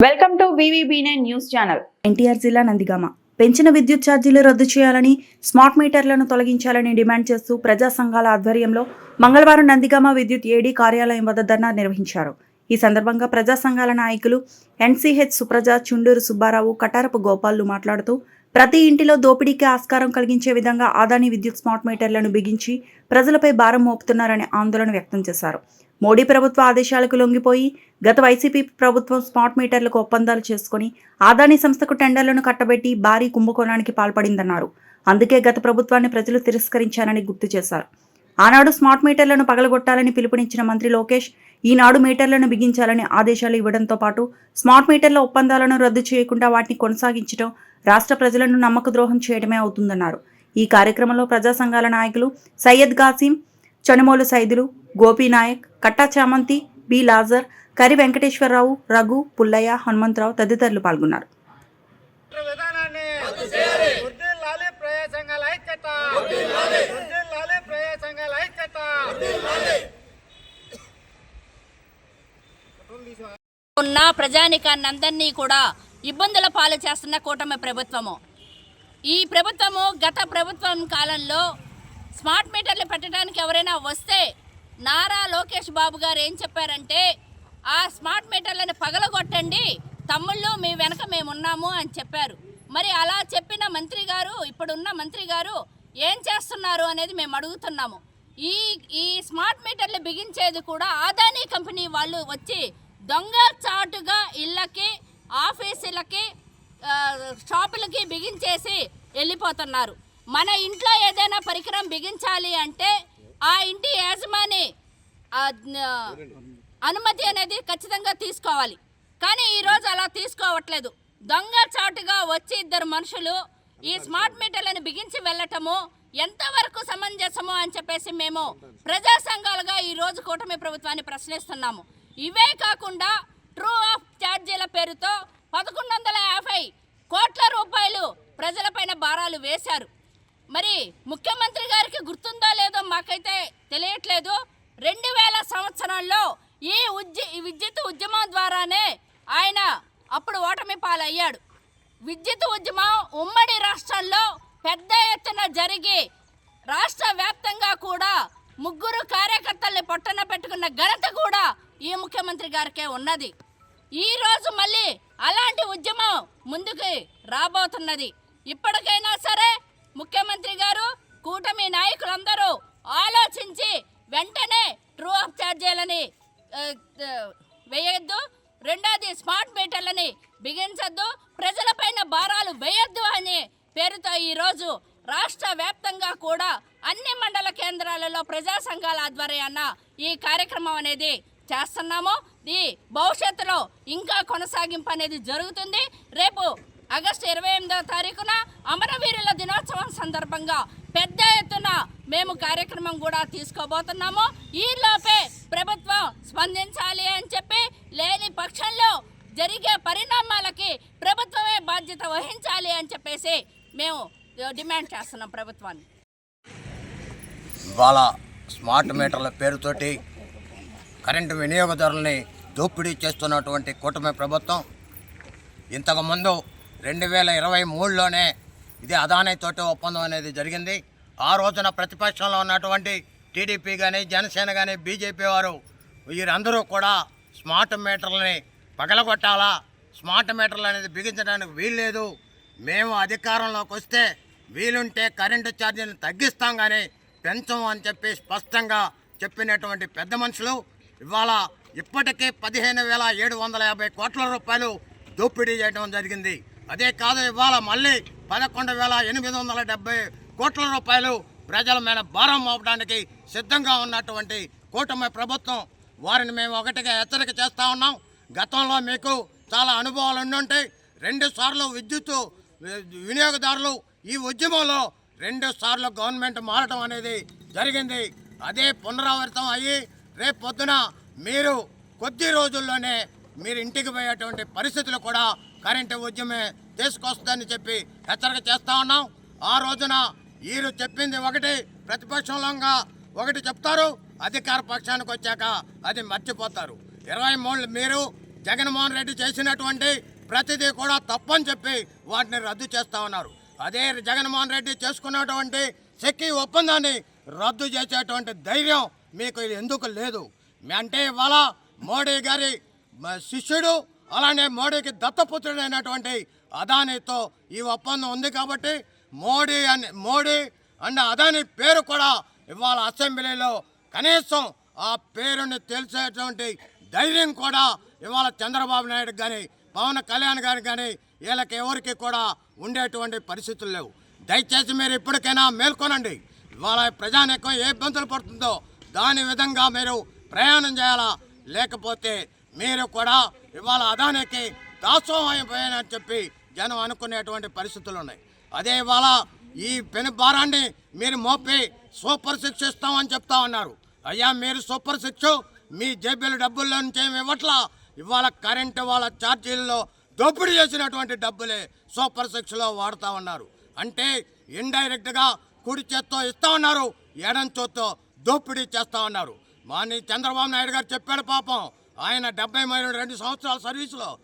Welcome to VVB news channel. NTR జిల్లా నందిగామ. పెంచిన విద్యుత్ ఛార్జీలు రద్దు చేయాలని స్మార్ట్ మీటర్లను తొలగించాలని డిమాండ్ చేస్తూ ప్రజా సంఘాల ఆధ్వర్యంలో మంగళవారం నందిగామ విద్యుత్ ఏడీ కార్యాలయం వద్ద ధర్నా నిర్వహించారు. ఈ సందర్భంగా ప్రజా సంఘాల నాయకులు ఎన్సీహెచ్ సుప్రజ చుండూరు సుబ్బారావు కటారపు గోపాల్లు మాట్లాడుతూ ప్రతి ఇంటిలో దోపిడీకి ఆస్కారం కలిగించే విధంగా ఆదాని విద్యుత్ స్మార్ట్ మీటర్లను బిగించి ప్రజలపై భారం మోపుతున్నారని ఆందోళన వ్యక్తం చేశారు. మోడీ ప్రభుత్వ ఆదేశాలకు లొంగిపోయి గత వైసీపీ ప్రభుత్వం స్మార్ట్ మీటర్లకు ఒప్పందాలు చేసుకుని ఆదాని సంస్థకు టెండర్లను కట్టబెట్టి భారీ కుంభకోణానికి పాల్పడిందన్నారు. అందుకే గత ప్రభుత్వాన్ని ప్రజలు తిరస్కరించారని గుర్తు చేశారు. ఆనాడు స్మార్ట్ మీటర్లను పగలగొట్టాలని పిలుపునిచ్చిన మంత్రి లోకేష్ ఈనాడు మీటర్లను బిగించాలని ఆదేశాలు ఇవ్వడంతో పాటు స్మార్ట్ మీటర్ల ఒప్పందాలను రద్దు చేయకుండా వాటిని కొనసాగించడం రాష్ట్ర ప్రజలను నమ్మక ద్రోహం చేయడమే అవుతుందన్నారు. ఈ కార్యక్రమంలో ప్రజా సంఘాల నాయకులు సయ్యద్ గాసిం చనుమోలు సైదులు గోపీనాయక్ కట్టా చామంతి బి లాజర్ కరి వెంకటేశ్వరరావు రఘు పుల్లయ్య హనుమంతరావు తదితరులు పాల్గొన్నారు రాష్ట్ర విధానాన్ని వర్ధిల్లాలి ప్రజా సంఘాల ఐక్యత వర్ధిల్లాలి ప్రజా సంఘాల ఐక్యత ఉన్న ప్రజానికాన్ని అందరినీ కూడా ఇబ్బందుల పాలు చేస్తున్న కూటమి ప్రభుత్వము. ఈ ప్రభుత్వము గత ప్రభుత్వం కాలంలో స్మార్ట్ మీటర్లు పెట్టడానికి ఎవరైనా వస్తే నారా లోకేష్ బాబు గారు ఏం చెప్పారంటే ఆ స్మార్ట్ మీటర్లను పగలగొట్టండి తమ్ముళ్ళు మీ వెనక మేము ఉన్నాము అని చెప్పారు. మరి అలా చెప్పిన మంత్రి గారు ఇప్పుడున్న మంత్రి గారు ఏం చేస్తున్నారు అనేది మేము అడుగుతున్నాము. ఈ ఈ స్మార్ట్ మీటర్లు బిగించేది కూడా ఆదానీ కంపెనీ వాళ్ళు వచ్చి దొంగ చాటుగా ఇళ్ళకి ఆఫీసులకి షాపులకి బిగించేసి వెళ్ళిపోతున్నారు. మన ఇంట్లో ఏదైనా పరికరం బిగించాలి అంటే ఆ ఇంటి యజమాని అనుమతి అనేది ఖచ్చితంగా తీసుకోవాలి. కానీ ఈరోజు అలా తీసుకోవట్లేదు. దొంగ చాటుగా వచ్చి ఇద్దరు మనుషులు ఈ స్మార్ట్ మీటర్లను బిగించి వెళ్ళటము ఎంతవరకు సమంజసము అని చెప్పేసి మేము ప్రజా సంఘాలుగా ఈ రోజు కూటమి ప్రభుత్వాన్ని ప్రశ్నిస్తున్నాము. ఇవే కాకుండా ట్రూ ఆఫ్ ఛార్జీల పేరుతో పదకొండు వందల యాభై కోట్ల రూపాయలు ప్రజలపైన భారాలు వేశారు. మరి ముఖ్యమంత్రి గారికి గుర్తుందో లేదో మాకైతే తెలియట్లేదు. రెండు వేల సంవత్సరాల్లో ఈ ఉద్య విద్యుత్ ఉద్యమం ద్వారానే ఆయన అప్పుడు ఓటమి పాలయ్యాడు. విద్యుత్ ఉద్యమం ఉమ్మడి రాష్ట్రంలో పెద్ద ఎత్తున జరిగి రాష్ట్ర వ్యాప్తంగా కూడా ముగ్గురు కార్యకర్తల్ని పొట్టన పెట్టుకున్న ఘనత కూడా ఈ ముఖ్యమంత్రి గారికే ఉన్నది. ఈరోజు మళ్ళీ అలాంటి ఉద్యమం ముందుకు రాబోతున్నది. ఇప్పటికైనా సరే ముఖ్యమంత్రి గారు కూటమి నాయకులందరూ ఆలోచించి వెంటనే ట్రూ ఆఫ్ ఛార్జీలని వేయొద్దు. రెండోది స్మార్ట్ మీటర్లని బిగించద్దు. ప్రజలపైన భారాలు వేయొద్దు అనే పేరుతో ఈరోజు రాష్ట్ర వ్యాప్తంగా కూడా అన్ని మండల కేంద్రాలలో ప్రజా సంఘాల ఆధ్వర్యాన ఈ కార్యక్రమం అనేది చేస్తున్నాము ఈ భవిష్యత్తులో ఇంకా కొనసాగింపు అనేది జరుగుతుంది. రేపు ఆగస్టు ఇరవై ఎనిమిదవ తారీఖున అమరవీరుల దినోత్సవం సందర్భంగా పెద్ద ఎత్తున మేము కార్యక్రమం కూడా తీసుకోబోతున్నాము. ఈలోపే ప్రభుత్వం స్పందించాలి అని చెప్పి లేని పక్షంలో జరిగే పరిణామాలకి ప్రభుత్వమే బాధ్యత వహించాలి అని చెప్పేసి మేము డిమాండ్ చేస్తున్నాం ప్రభుత్వాన్ని. ఇవాళ స్మార్ట్ మీటర్ల పేరుతోటి కరెంటు వినియోగదారుల్ని దోపిడీ చేస్తున్నటువంటి కూటమి ప్రభుత్వం ఇంతకుముందు రెండు వేల ఇరవై మూడులోనే ఇది అదానితోటి ఒప్పందం అనేది జరిగింది. ఆ రోజున ప్రతిపక్షంలో ఉన్నటువంటి టీడీపీ కానీ జనసేన కానీ బీజేపీ వారు వీరందరూ కూడా స్మార్ట్ మీటర్లని పగలగొట్టాలా? స్మార్ట్ మీటర్లు అనేది బిగించడానికి వీల్లేదు. మేము అధికారంలోకి వస్తే వీలుంటే కరెంటు ఛార్జీని తగ్గిస్తాం కానీ పెంచం అని చెప్పి స్పష్టంగా చెప్పినటువంటి పెద్ద మనుషులు ఇవాళ ఇప్పటికే పదిహేను వేల ఏడు వందల యాభై కోట్ల రూపాయలు దోపిడీ చేయడం జరిగింది. అదే కాదు ఇవాళ మళ్ళీ పదకొండు వేల ఎనిమిది వందల డెబ్బై కోట్ల రూపాయలు ప్రజల మీద భారం మోపడానికి సిద్ధంగా ఉన్నటువంటి కూటమి ప్రభుత్వం వారిని మేము ఒకటిగా హెచ్చరిక చేస్తా ఉన్నాం. గతంలో మీకు చాలా అనుభవాలు ఉండుంటాయి రెండు సార్లు విద్యుత్ వినియోగదారులు ఈ ఉద్యమంలో రెండు సార్లు గవర్నమెంట్ మారటం అనేది జరిగింది. అదే పునరావృతం అయ్యి రేపు పొద్దున మీరు కొద్ది రోజుల్లోనే మీరు ఇంటికి పోయేటువంటి పరిస్థితులు కూడా కరెంటు ఉద్యమే తీసుకొస్తుందని చెప్పి హెచ్చరిక చేస్తా ఉన్నాం. ఆ రోజున వీరు చెప్పింది ఒకటి ప్రతిపక్షంలోగా ఒకటి చెప్తారు అధికార పక్షానికి వచ్చాక అది మర్చిపోతారు. ఇరవై మూడు మీరు జగన్మోహన్ రెడ్డి చేసినటువంటి ప్రతిదీ కూడా తప్పని చెప్పి వాటిని రద్దు చేస్తా ఉన్నారు. అదే జగన్మోహన్ రెడ్డి చేసుకున్నటువంటి సెక్కి ఒప్పందాన్ని రద్దు చేసేటువంటి ధైర్యం మీకు ఎందుకు లేదు? అంటే ఇవాళ మోడీ గారి శిష్యుడు అలానే మోడీకి దత్తపుత్రుడైనటువంటి అదానితో ఈ ఒప్పందం ఉంది కాబట్టి మోడీ అని మోడీ అన్న అదాని పేరు కూడా ఇవాళ అసెంబ్లీలో కనీసం ఆ పేరుని తెలిసేటువంటి ధైర్యం కూడా ఇవాళ చంద్రబాబు నాయుడు కానీ పవన్ కళ్యాణ్ గారికి కానీ వీళ్ళకి ఎవరికి కూడా ఉండేటువంటి పరిస్థితులు లేవు. దయచేసి మీరు ఇప్పటికైనా మేల్కొనండి. ఇవాళ ప్రజానీకం ఏ ఇబ్బందులు పడుతుందో దాని విధంగా మీరు ప్రయాణం చేయాలా? లేకపోతే మీరు కూడా ఇవాళ అదానికి దాసోహమైపోయానని చెప్పి జనం అనుకునేటువంటి పరిస్థితులు ఉన్నాయి. అదే ఇవాళ ఈ పెను భారాన్ని మీరు మోపి సూపర్ సిక్స్ ఇస్తామని చెప్తా ఉన్నారు. అయ్యా మీరు సూపర్ సిక్స్ మీ జేబీల డబ్బుల్లో నుంచి ఏమి ఇవ్వట్లా? ఇవాళ కరెంటు వాళ్ళ ఛార్జీల్లో దోపిడీ చేసినటువంటి డబ్బులే సూపర్ సిక్స్లో వాడుతూ ఉన్నారు. అంటే ఇండైరెక్ట్గా కుడి చేత్తో ఇస్తా ఉన్నారు ఎడం చేత్తో దోపిడీ చేస్తా ఉన్నారు. మాని చంద్రబాబు నాయుడు గారు చెప్పాడు పాపం. ఆయన డెబ్బై మరి రెండు సంవత్సరాల సర్వీసులో.